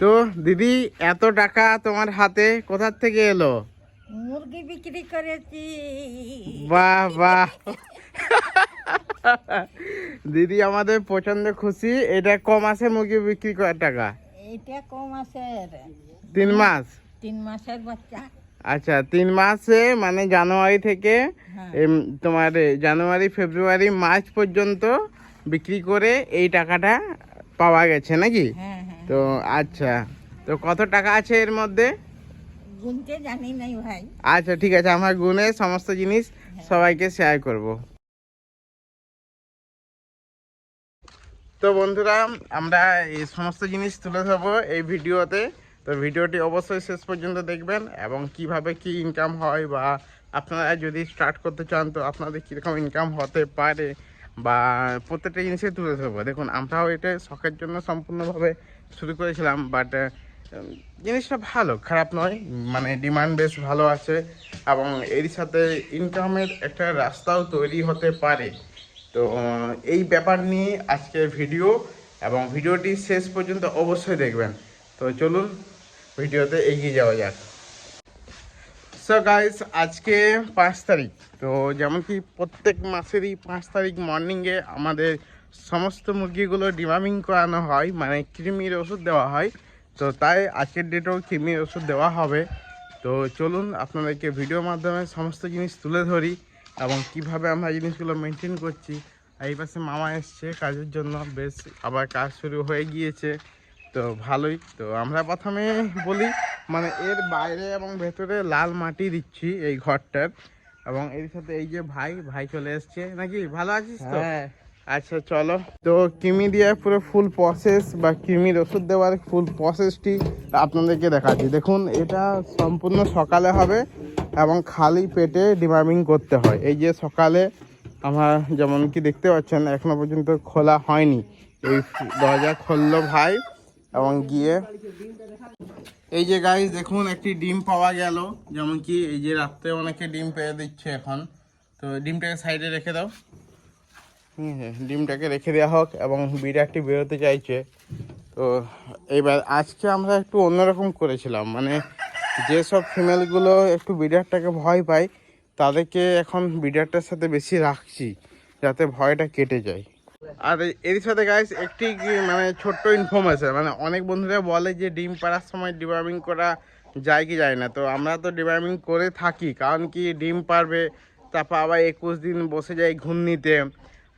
তো দিদি এত টাকা তোমার হাতে কোথার থেকে এলো? মুরগি বিক্রি করেছি। বাহ বাহ। দিদি আমাদের প্রচণ্ড খুশি। এটা কম মাসে মুরগি বিক্রি করার টাকা? এটা কম মাসের তিন মাস? তিন মাসের বাচ্চা। আচ্ছা তিন মাসে মানে জানুয়ারি থেকে হ্যাঁ। তোমার জানুয়ারি ফেব্রুয়ারি মার্চ পর্যন্ত বিক্রি করে এই টাকাটা পাওয়া গেছে নাকি? হ্যাঁ হ্যাঁ। তো আচ্ছা তো কত টাকা আছে এর মধ্যে? গুনতে জানি নাই ভাই। আচ্ছা ঠিক আছে আমার গুনে সমস্ত জিনিস সবাইকে শেয়ার করব। তো বন্ধুরা আমরা এই সমস্ত জিনিস তুলে ধরবো এই ভিডিওতে। তো ভিডিওটি অবশ্যই শেষ পর্যন্ত দেখবেন এবং কীভাবে কি ইনকাম হয় বা আপনারা যদি স্টার্ট করতে চান তো আপনাদের কীরকম ইনকাম হতে পারে বা প্রত্যেকটা জিনিসে তুলে ধরবো। দেখুন আমরাও এটা শখের জন্য সম্পূর্ণভাবে শুরু করেছিলাম বাট জিনিসটা ভালো, খারাপ নয়। মানে ডিমান্ড বেশ ভালো আছে, এবং এর সাথে ইনকামের একটা রাস্তাও তৈরি হতে পারে। তো এই ব্যাপার নিয়ে আজকের ভিডিও এবং ভিডিওটি শেষ পর্যন্ত অবশ্যই দেখবেন। তো চলুন, ভিডিওতে এগিয়ে যাওয়া যাক। সো গাইস আজকে পাঁচ তারিখ। তো যেমন কি প্রত্যেক মাসেরই পাঁচ তারিখ মর্নিংয়ে আমাদের সমস্ত মুরগিগুলো ডিমামিং করানো হয় মানে কৃমির ওষুধ দেওয়া হয়। তো তাই আজকের ডেটেও কৃমির ওষুধ দেওয়া হবে। তো চলুন আপনাদেরকে ভিডিওর মাধ্যমে সমস্ত জিনিস তুলে ধরি এবং কীভাবে আমরা জিনিসগুলো মেনটেন করছি। এই পাশে মামা এসছে কাজের জন্য। বেশ, আবার কাজ শুরু হয়ে গিয়েছে। তো ভালোই। তো আমরা প্রথমে বলি মানে এর বাইরে এবং ভেতরে লাল মাটি দিচ্ছি এই ঘরটার। এবং এর সাথে এই যে ভাই ভাই চলে এসছে। নাকি ভালো আছিস তো? আচ্ছা চলো। তো কিমি দিয়ে পুরো ফুল প্রসেস বা কিমির ওষুধ দেওয়ার ফুল প্রসেসটি আপনাদেরকে দেখাচ্ছি। দেখুন, এটা সম্পূর্ণ সকালে হবে এবং খালি পেটে ডিমার্মিং করতে হয়। এই যে সকালে আমার যেমন কি দেখতে পাচ্ছেন, এখনও পর্যন্ত খোলা হয়নি। এই দরজা খুললো ভাই এবং গিয়ে এই যে গাইজ দেখুন, একটি ডিম পাওয়া গেল। যেমন কি এই যে রাত্রে অনেকে ডিম পেয়ে দিচ্ছে এখন। তো ডিমটাকে সাইডে রেখে দাও। ডিমটাকে রেখে দেওয়া হোক এবং বিড়ারটি বেরোতে চাইছে। তো এবার আজকে আমরা একটু অন্যরকম করেছিলাম। মানে যেসব ফিমেলগুলো একটু বিড়ারটাকে ভয় পায়, তাদেরকে এখন বিড়ারটার সাথে বেশি রাখছি, যাতে ভয়টা কেটে যায়। আর এর সাথে গাইস একটি মানে ছোট্ট ইনফরমেশন মানে অনেক বন্ধুরা বলে যে ডিম পাড়ার সময় ডিবার্মিং করা যায় কি যায় না। তো আমরা তো ডিবার্মিং করে থাকি, কারণ কি ডিম পারবে তারপর আবার একুশ দিন বসে যায় ঘূর্ণিতে।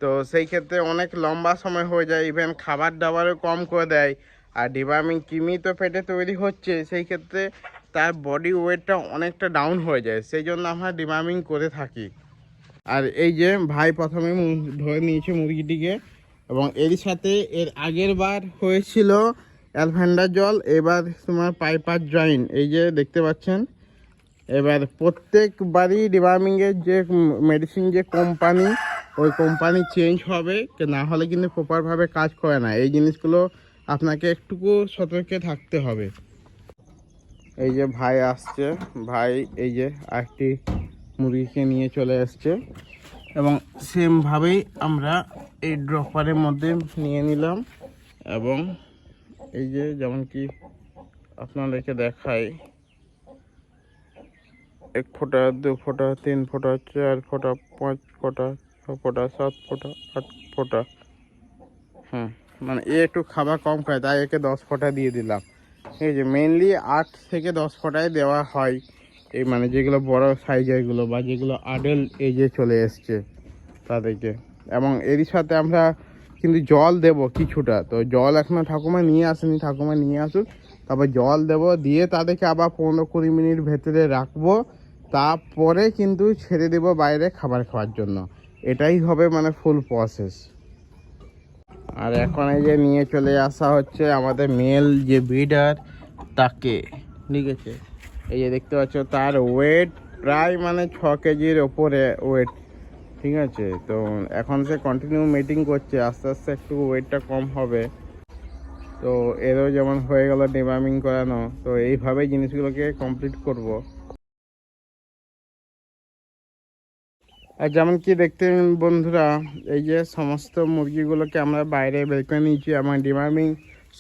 তো সেই ক্ষেত্রে অনেক লম্বা সময় হয়ে যায় ইভেন খাবার দাবারও কম করে দেয়। আর ডিবার্মিং কিমি তো পেটে তৈরি হচ্ছে, সেই ক্ষেত্রে তার বডি ওয়েটটা অনেকটা ডাউন হয়ে যায়। সেই জন্য আমরা ডিবার্মিং করে থাকি। আর এই যে ভাই প্রথমে ধরে নিয়েছে মুরগিটিকে। এবং এর সাথে এর আগের বার হয়েছিল অ্যালভেন্ডার জল, এবার তোমার পাইপার জয়েন এই যে দেখতে পাচ্ছেন, এবার প্রত্যেকবারই ডিবার্মিংয়ের যে মেডিসিন যে কোম্পানি ওই কোম্পানি চেঞ্জ হবে না হলে কিন্তু প্রপারভাবে কাজ করে না। এই জিনিসগুলো আপনাকে একটুকু সতর্কে থাকতে হবে। এই যে ভাই আসছে, ভাই এই যে আরেকটি মুরগিকে নিয়ে চলে এসছে। এবং সেমভাবেই আমরা এই ড্রপারের মধ্যে নিয়ে নিলাম। এবং এই যে যেমন কি আপনাদেরকে দেখাই, এক ফোঁটা, দু ফোঁটা, তিন ফোঁটা চার ফোঁটা, পাঁচ ফোঁটা ছ ফোঁটা, সাত ফোঁটা, আট ফোঁটা। হুম মানে এ একটু খাবার কম খায়, তাই একে দশ ফোঁটা দিয়ে দিলাম। ঠিক আছে মেনলি আট থেকে দশ ফোঁটায় দেওয়া হয়। এই মানে যেগুলো বড় সাইজেরগুলো বা যেগুলো আডাল্ট এজে চলে এসছে তাদেরকে। এবং এরই সাথে আমরা কিন্তু জল দেব কিছুটা। তো জল এখনও ঠাকুমা নিয়ে আসেনি, ঠাকুমা নিয়ে আসুক। তারপর জল দেব, দিয়ে তাদেরকে আবার পনেরো কুড়ি মিনিট ভেতরে রাখব। তারপরে কিন্তু ছেড়ে দেব বাইরে খাবার খাওয়ার জন্য। এটাই হবে মানে ফুল প্রসেস আর এখন এই যে নিয়ে চলে আসা হচ্ছে আমাদের মেল যে ব্রিডার তাকে, ঠিক আছে? এই যে দেখতে পাচ্ছ, তার ওয়েট প্রায় মানে ছ কেজির ওপরে ওয়েট ঠিক আছে? তো এখন সে কন্টিনিউ মিটিং করছে, আস্তে আস্তে একটু ওয়েটটা কম হবে। তো এরও যেমন হয়ে গেল ডিমামিং করানো, তো এইভাবেই জিনিসগুলোকে কমপ্লিট করব। যেমন কি দেখতে বন্ধুরা, এই যে সমস্ত মুরগিগুলোকে আমরা বাইরে বের করে নিয়েছি, আমার ডিমার্মিং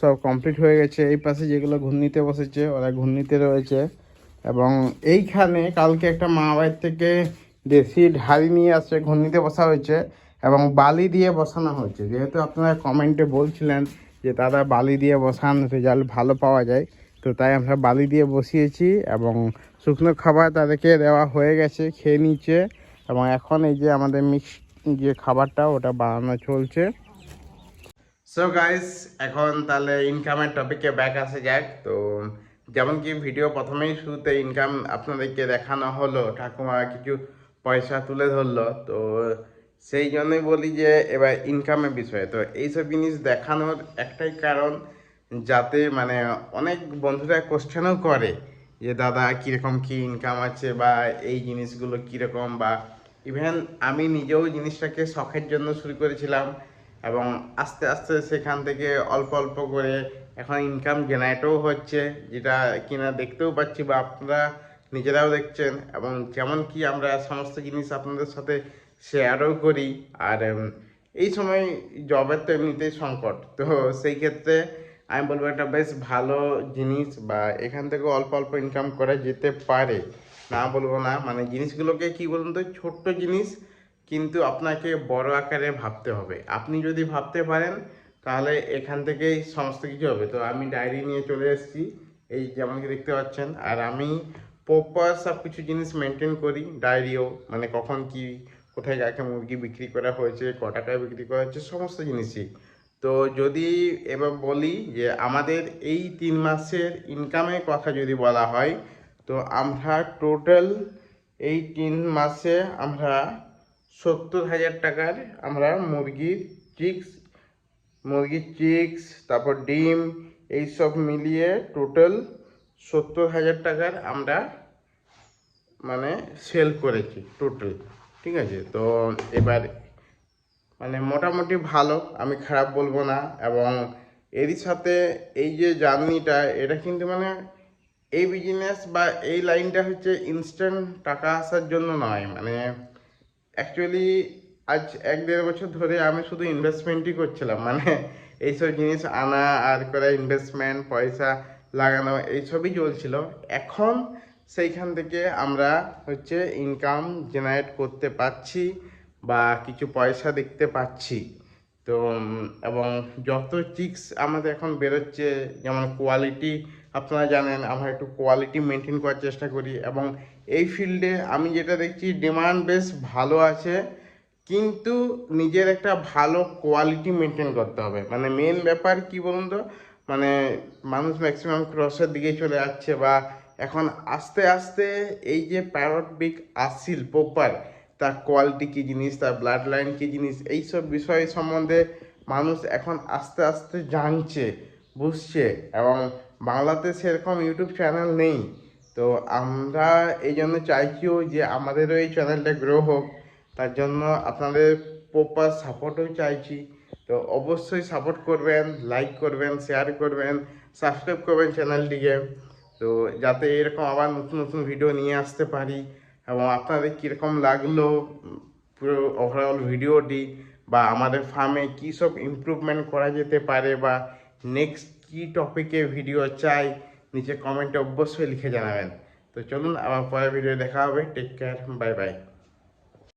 সব কমপ্লিট হয়ে গেছে। এই পাশে যেগুলো ঘূর্ণিতে বসেছে, ওরা ঘূর্ণিতে রয়েছে। এবং এইখানে কালকে একটা মা বাড়ির থেকে দেশি ঢালি নিয়ে আসছে, ঘূর্ণিতে বসা হয়েছে এবং বালি দিয়ে বসানো হয়েছে। যেহেতু আপনারা কমেন্টে বলছিলেন যে দাদা বালি দিয়ে বসান রেজাল্ট ভালো পাওয়া যায়, তো তাই আমরা বালি দিয়ে বসিয়েছি এবং শুকনো খাবার তাদেরকে দেওয়া হয়ে গেছে, খেয়ে নিচ্ছে এবং এখন এই যে আমাদের মিক্স যে খাবারটা, ওটা বানানো চলছে। সো গাইস এখন তাহলে ইনকামের টপিকে ব্যাক আসা যাক। তো যেমন কি ভিডিও প্রথমেই শুরুতে ইনকাম আপনাদেরকে দেখানো হলো, ঠাকুমা কিছু পয়সা তুলে ধরলো। তো সেই জন্যই বলি যে এবার ইনকামের বিষয়ে। তো এইসব জিনিস দেখানোর একটাই কারণ, যাতে মানে অনেক বন্ধুরা কোশ্চেনও করে। যে, দাদা, কীরকম কী ইনকাম আছে বা এই জিনিসগুলো কীরকম? বা ইভেন আমি নিজেও জিনিসটাকে শখের জন্য শুরু করেছিলাম এবং আস্তে আস্তে সেখান থেকে অল্প অল্প করে এখন ইনকাম জেনারেটও হচ্ছে, যেটা কিনা দেখতেও পাচ্ছি বা আপনারা নিজেরাও দেখছেন এবং যেমন কি আমরা সমস্ত জিনিস আপনাদের সাথে শেয়ারও করি। আর এই সময় জবের তো এমনিতেই সংকট। তো সেই ক্ষেত্রে আমি বলব একটা বেশ ভালো জিনিস বা এখান থেকে অল্প অল্প ইনকাম করা যেতে পারে। না বলব না মানে জিনিসগুলোকে কি বলুন তো, ছোট্ট জিনিস কিন্তু আপনাকে বড় আকারে ভাবতে হবে। আপনি যদি ভাবতে পারেন, তাহলে এখান থেকেই সমস্ত কিছু হবে। তো আমি ডায়েরি নিয়ে চলে এসেছি, এই যেমন কি দেখতে পাচ্ছেন। আর আমি প্রপার সব কিছু জিনিস মেনটেন করি, ডায়েরিও মানে কখন কি, কোথায় কাকে মুরগি বিক্রি করা হয়েছে ক টাকায় বিক্রি করা হয়েছে, সমস্ত জিনিসই। তো যদি এবার বলি যে আমাদের এই তিন মাসের ইনকামের কথা যদি বলা হয়, তো আমরা টোটাল এই তিন মাসে আমরা সত্তর হাজার টাকার আমরা মুরগির চিক্স মুরগির চিক্স তারপর ডিম, এই সব মিলিয়ে টোটাল সত্তর হাজার টাকার আমরা মানে সেল করেছি টোটাল ঠিক আছে? তো এবার মানে মোটামুটি ভালো, আমি খারাপ বলব না। এবং এরই সাথে এই যে জার্নিটা, এটা কিন্তু মানে এই বিজনেস বা এই লাইনটা হচ্ছে ইনস্ট্যান্ট টাকা আসার জন্য নয়। মানে অ্যাকচুয়ালি আজ এক দেড় বছর ধরে আমি শুধু ইনভেস্টমেন্টই করছিলাম। মানে এইসব জিনিস আনা, আর করে ইনভেস্টমেন্ট পয়সা লাগানো, এইসবই চলছিল। এখন সেইখান থেকে আমরা হচ্ছে ইনকাম জেনারেট করতে পারছি। বা কিছু পয়সা দেখতে পাচ্ছি। তো এবং যত চিক্স আমাদের এখন বেরোচ্ছে, যেমন কোয়ালিটি আপনারা জানেন আমরা একটু কোয়ালিটি মেনটেন করার চেষ্টা করি এবং এই ফিল্ডে আমি যেটা দেখছি ডিমান্ড বেশ ভালো আছে, কিন্তু নিজের একটা ভালো কোয়ালিটি মেনটেন করতে হবে। মানে মেন ব্যাপার কি বলুন তো? মানে মানুষ ম্যাক্সিমাম ক্রসের দিকে চলে যাচ্ছে বা এখন আস্তে আস্তে এই যে প্যারট বিগ আসিল প্রপার তার কোয়ালিটি কী জিনিস, তার ব্লাড লাইন কী জিনিস, এইসব বিষয় সম্বন্ধে মানুষ এখন আস্তে আস্তে জানছে, বুঝছে এবং বাংলাতে সেরকম ইউটিউব চ্যানেল নেই। তো আমরা এই জন্য চাইছিও যে আমাদেরও এই চ্যানেলটা গ্রো হোক। তার জন্য আপনাদের প্রপার সাপোর্টও চাইছি। তো অবশ্যই সাপোর্ট করবেন লাইক করবেন শেয়ার করবেন সাবস্ক্রাইব করবেন চ্যানেলটিকে তো যাতে এরকম আবার নতুন নতুন ভিডিও নিয়ে আসতে পারি। এবং আপনাদের কীরকম লাগল পুরো ওভারঅল ভিডিওটি বা আমাদের ফার্মে কী সব ইম্প্রুভমেন্ট করা যেতে পারে বা নেক্সট কী টপিকে ভিডিও চাই, নিচে কমেন্টে অবশ্যই লিখে জানাবেন। তো চলুন, আবার পরের ভিডিও দেখা হবে। Take care bye bye